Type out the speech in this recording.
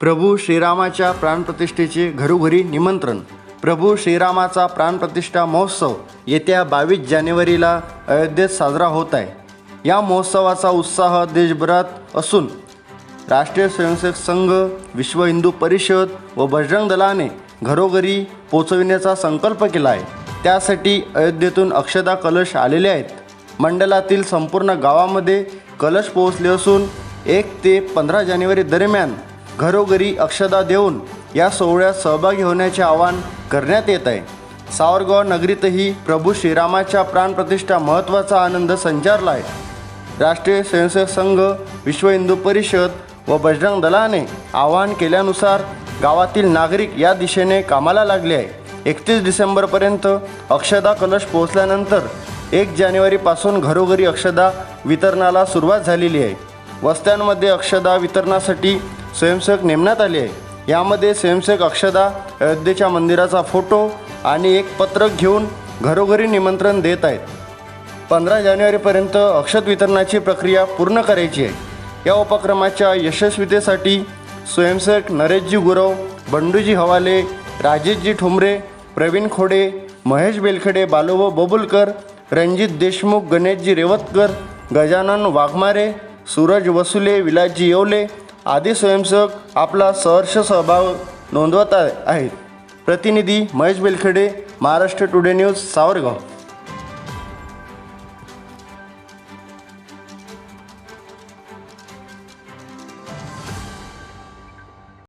प्रभू श्रीरामाच्या प्राणप्रतिष्ठेचे घरोघरी निमंत्रण. प्रभू श्रीरामाचा प्राणप्रतिष्ठा महोत्सव येत्या बावीस जानेवारीला अयोध्येत साजरा होत आहे. या महोत्सवाचा उत्साह देशभरात असून राष्ट्रीय स्वयंसेवक संघ विश्व हिंदू परिषद व बजरंग दलाने घरोघरी पोचविण्याचा संकल्प केला आहे. त्यासाठी अयोध्येतून अक्षदा कलश आलेले आहेत. मंडलातील संपूर्ण गावामध्ये कलश पोहोचले असून एक ते पंधरा जानेवारी दरम्यान घरोघरी अक्षदा देऊन या सोहळ्यात सहभागी होण्याचे आवाहन करण्यात येत आहे. सावरगाव नगरीतही प्रभू श्रीरामाच्या प्राणप्रतिष्ठा महत्त्वाचा आनंद संचारला आहे. राष्ट्रीय स्वयंसेवक संघ विश्व हिंदू परिषद व बजरंग दलाने आवाहन केल्यानुसार गावातील नागरिक या दिशेने कामाला लागले आहे. एकतीस डिसेंबरपर्यंत अक्षदा कलश पोहोचल्यानंतर एक जानेवारीपासून घरोघरी अक्षदा वितरणाला सुरुवात झालेली आहे. वस्त्यांमध्ये अक्षदा वितरणासाठी स्वयंसेवक नेमण्यात आले आहे. यामध्ये स्वयंसेवक अक्षदा अयोध्येच्या मंदिराचा फोटो आणि एक पत्रक घेऊन घरोघरी निमंत्रण देत आहेत. पंधरा जानेवारीपर्यंत अक्षत वितरणाची प्रक्रिया पूर्ण करायची आहे. या उपक्रमाच्या यशस्वीतेसाठी स्वयंसेवक नरेशजी गुरव बंडूजी हवाले राजेशजी ठुमरे प्रवीण खोडे महेश बेलखेडे बालोबा बबुलकर रणजित देशमुख गणेशजी रेवतकर गजानन वाघमारे सूरज वसुले विलासजी येवले आदी स्वयंसेवक आपला सहर्ष सहभाग नोंदवत आहेत. प्रतिनिधी महेश बेलखेडे महाराष्ट्र टुडे न्यूज सावरगाव.